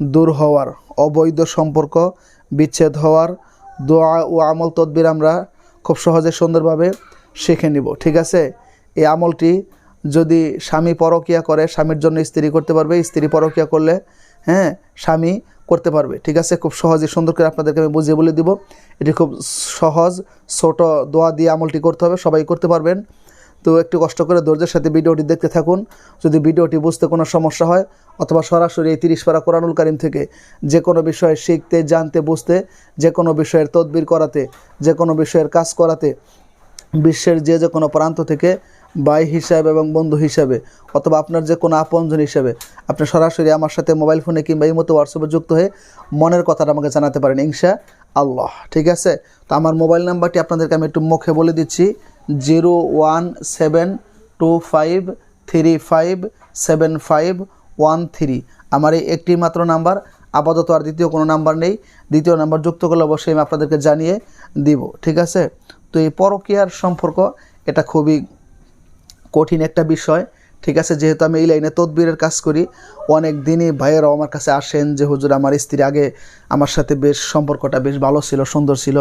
দূর হওয়ার, অবৈধ সম্পর্ক, বিচ্ছেদ হওয়ার দোয়া ও আমল তদবির আমরা খুব সহজে সুন্দরভাবে শিখে নিব। ঠিক আছে? এই আমলটি যদি স্বামী পরকিয়া করে, স্বামীর জন্য স্ত্রী করতে পারবে, স্ত্রী পরকিয়া করলে হ্যাঁ স্বামী করতে পারবে। ঠিক আছে? খুব সহজে সুন্দর করে আপনাদেরকে আমি বুঝিয়ে বলে দিব। এটি খুব সহজ, ছোট দোয়া দিয়ে আমলটি করতে হবে, সবাই করতে পারবেন। তো একটু কষ্ট করে ধৈর্যের সাথে ভিডিওটি দেখতে থাকুন। যদি ভিডিওটি বুঝতে কোনো সমস্যা হয় অথবা সরাসরি এই তিরিশ পারা কোরআনুল কারিম থেকে যে কোনো বিষয়ে শিখতে, জানতে, বুঝতে, যে কোনো বিষয়ের তদবির করাতে, যে কোনো বিষয়ের কাজ করাতে, বিশ্বের যে যে কোনো প্রান্ত থেকে ভাই হিসাবে এবং বন্ধু হিসাবে অথবা আপনার যে কোনো আপনজন হিসাবে আপনি সরাসরি আমার সাথে মোবাইল ফোনে কিংবা এই মতো হোয়াটসঅ্যাপে যুক্ত হয়ে মনের কথাটা আমাকে জানাতে পারেন ইনশা আল্লাহ ঠিক আছে? তো আমার মোবাইল নাম্বারটি আপনাদেরকে আমি একটু মুখে বলে দিচ্ছি। Zero one seven two five three five seven five one three. আমার এই একটি মাত্র নাম্বার, আপাতত আর দ্বিতীয় কোনো নাম্বার নেই। দ্বিতীয় নাম্বার যুক্ত করলে অবশ্যই আমি আপনাদেরকে জানিয়ে দিব, ঠিক আছে? তো এই পরকীয়ার সম্পর্ক, এটা খুবই কঠিন একটা বিষয়। ঠিক আছে, যেহেতু আমি এই লাইনে তদবিরের কাজ করি, অনেক দিনই ভাইয়েরাও আমার কাছে আসেন যে, হুজুর, আমার স্ত্রী আগে আমার সাথে বেশ সম্পর্কটা বেশ ভালো ছিল, সুন্দর ছিল।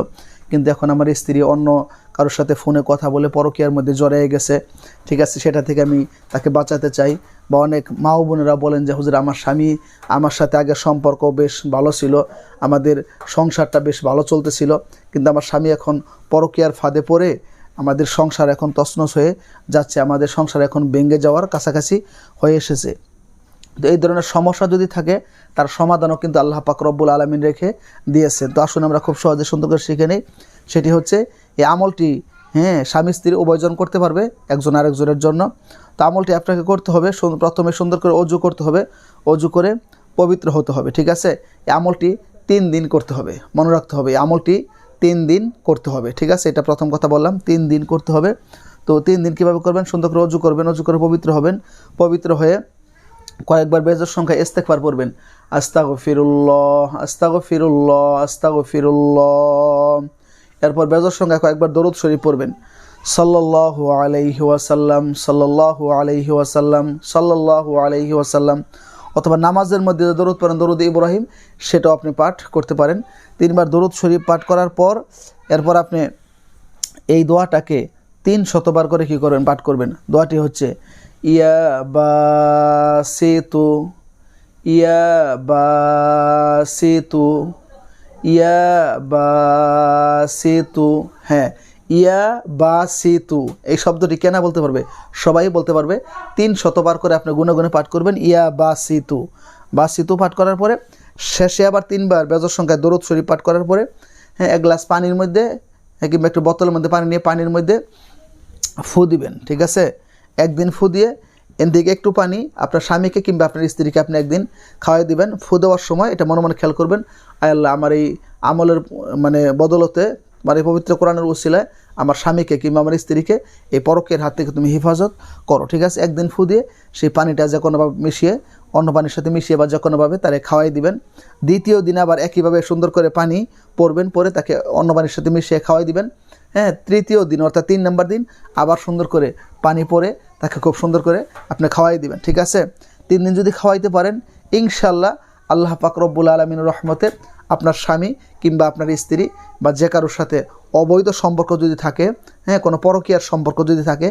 কিন্তু এখন আমার স্ত্রী অন্য কারোর সাথে ফোনে কথা বলে পরকীয়ার মধ্যে জড়িয়ে গেছে। ঠিক আছে, সেটা থেকে আমি তাকে বাঁচাতে চাই। বা অনেক মা বোনেরা বলেন যে, হুজুর, আমার স্বামী আমার সাথে আগে সম্পর্ক বেশ ভালো ছিল, আমাদের সংসারটা বেশ ভালো চলতেছিল। কিন্তু আমার স্বামী এখন পরকীয়ার ফাঁদে পড়ে আমাদের সংসার এখন তছনছ হয়ে যাচ্ছে, আমাদের সংসার এখন ভেঙে যাওয়ার কাছাকাছি হয়ে এসেছে। তো এই ধরনের সমস্যা যদি থাকে, তার সমাধানও কিন্তু আল্লাহ পাক রব্বুল আলমিন রেখে দিয়েছেন তো আসুন আমরা খুব সহজে সুন্দর করে শিখে নিই। সেটি হচ্ছে, এই আমলটি হ্যাঁ স্বামী স্ত্রী উভয়জন করতে পারবে, একজন আরেকজনের জন্য। তো আমলটি আপনাকে করতে হবে প্রথমে সুন্দর করে অজু করতে হবে, অজু করে পবিত্র হতে হবে, ঠিক আছে? এই আমলটি তিন দিন করতে হবে, মনে রাখতে হবে, এই আমলটি তিন দিন করতে হবে, ঠিক আছে? এটা প্রথম কথা বললাম, তিন দিন করতে হবে। তো তিন দিন কীভাবে করবেন? সুন্দর করে অজু করবেন, অজু করে পবিত্র হবেন। পবিত্র হয়ে কয়েকবার বেজর সংখ্যা ইস্তেকবার পড়বেন। আস্তাগো ফিরুল্লাহ আস্তাগো ফিরুল্লাহ আস্তাগো ফিরুল্লাহ এরপর বেজর সংখ্যা কয়েকবার দরুদ শরীফ পড়বেন। সাল্লাল্লাহু আলাইহি ওয়াসাল্লাম, সাল্লাল্লাহু আলাইহি ওয়াসাল্লাম, সাল্লাল্লাহু আলাইহি ওয়াসাল্লাম। অথবা নামাজের মধ্যে দরুদ পড়েন, দরুদ ইব্রাহিম, সেটাও আপনি পাঠ করতে পারেন। তিনবার দরুদ শরীফ পাঠ করার পর, এরপর আপনি এই দোয়াটাকে তিন শতবার করে কি করবেন, পাঠ করবেন? দোয়াটি হচ্ছে, ইয়া বা সেতু ইয়া বা সেতু ইয়া বা সেতু হ্যাঁ ইয়া বা সেতু এই শব্দটি কেন বলতে পারবে? সবাই বলতে পারবে। তিন শতবার করে আপনি গুনে গুনে পাঠ করবেন ইয়া বা সেতু বা সেতু পাঠ করার পরে শেষে আবার তিনবার বেজর সংখ্যায় দরুদ শরীফ পাঠ করার পরে হ্যাঁ এক গ্লাস পানির মধ্যে হ্যাঁ, কিংবা একটু বোতলের মধ্যে পানি নিয়ে পানির মধ্যে ফু দিবেন ঠিক আছে? একদিন ফু দিয়ে এর দিকে একটু পানি আপনার স্বামীকে কিংবা আপনার স্ত্রীকে আপনি একদিন খাওয়াই দিবেন। ফু দেওয়ার সময় এটা মনে মনে খেয়াল করবেন আল্লাহ আমার এই আমলের মানে বদলতে মানে পবিত্র কোরআনের উসিলায় আমার স্বামীকে কিংবা আমার স্ত্রীকে এই পরকের হাত থেকে তুমি হেফাজত করো, ঠিক আছে? একদিন ফু দিয়ে সেই পানিটা যে কোনোভাবে মিশিয়ে, অন্য পানির সাথে মিশিয়ে বা যে কোনোভাবে তারে খাওয়াই দিবেন। দ্বিতীয় দিন আবার একইভাবে সুন্দর করে পানি পরবেন, পরে তাকে অন্য পানির সাথে মিশিয়ে খাওয়াই দিবেন। হ্যাঁ তৃতীয় দিন অর্থাৎ তিন নম্বর দিন আবার সুন্দর করে পানি পরে তাকে খুব সুন্দর করে আপনি খাওয়াই দিবেন, ঠিক আছে? তিন দিন যদি খাওয়াইতে পারেন ইনশাল্লাহ আল্লাহ পাক রব্বুল আলমিন রহমতে আপনার স্বামী কিংবা আপনার স্ত্রী বা যে কারোর সাথে অবৈধ সম্পর্ক যদি থাকে হ্যাঁ কোনো পরকীয়ার সম্পর্ক যদি থাকে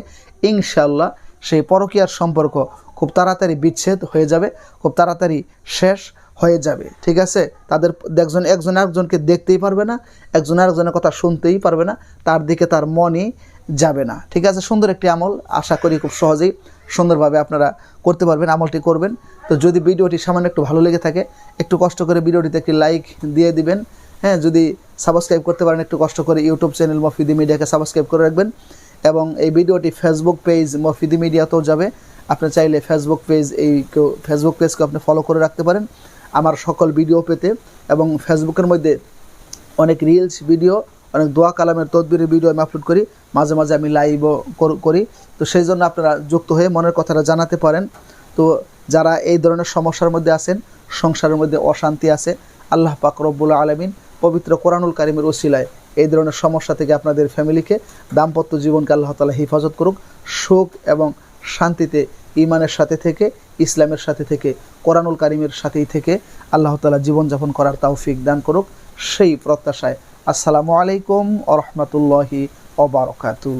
ইনশাল্লাহ সেই পরকীয়ার সম্পর্ক খুব তাড়াতাড়ি বিচ্ছেদ হয়ে যাবে, খুব তাড়াতাড়ি শেষ হয়ে যাবে, ঠিক আছে? তাদের একজন একজন আরেকজনকে দেখতেই পারবে না, একজন আরেকজনের কথা শুনতেই পারবে না, তার দিকে তার মনই যাবে না, ঠিক আছে? সুন্দর একটি আমল, আশা করি খুব সহজেই সুন্দরভাবে আপনারা করতে পারবেন, আমলটি করবেন। তো যদি ভিডিওটি সামান্য একটু ভালো লেগে থাকে, একটু কষ্ট করে ভিডিওটিতে একটি লাইক দিয়ে দিবেন। হ্যাঁ যদি সাবস্ক্রাইব করতে পারেন, একটু কষ্ট করে ইউটিউব চ্যানেল মফিদি মিডিয়াকে সাবস্ক্রাইব করে রাখবেন এবং এই ভিডিওটি ফেসবুক পেজ মফিদি মিডিয়াতেও যাবে। আপনি চাইলে ফেসবুক পেজ এই ফেসবুক পেজকে আপনি ফলো করে রাখতে পারেন আমার সকল ভিডিও পেতে এবং ফেসবুকের মধ্যে অনেক রিলস ভিডিও অনেক দোয়া কালামের তদবিরের ভিডিও আমি আপলোড করি। মাঝে মাঝে আমি লাইভও করি। তো সেই জন্য আপনারা যুক্ত হয়ে মনের কথাটা জানাতে পারেন। তো যারা এই ধরনের সমস্যার মধ্যে আছেন, সংসারের মধ্যে অশান্তি আছে, আল্লাহ পাক রব্বুল আলমিন পবিত্র কোরআনুল কারিমের ওসিলায় এই ধরনের সমস্যা থেকে আপনাদের ফ্যামিলিকে দাম্পত্য জীবনকে আল্লাহ তালা হেফাজত করুক, সুখ এবং শান্তিতে ইমানের সাথে থেকে, ইসলামের সাথে থেকে, কোরআনুল কারিমের সাথেই থেকে আল্লাহ তালা জীবনযাপন করার তাওফিক দান করুক, সেই প্রত্যাশায়। আসসালামু আলাইকুম আ রহমতুল্লাহি অবরকাতু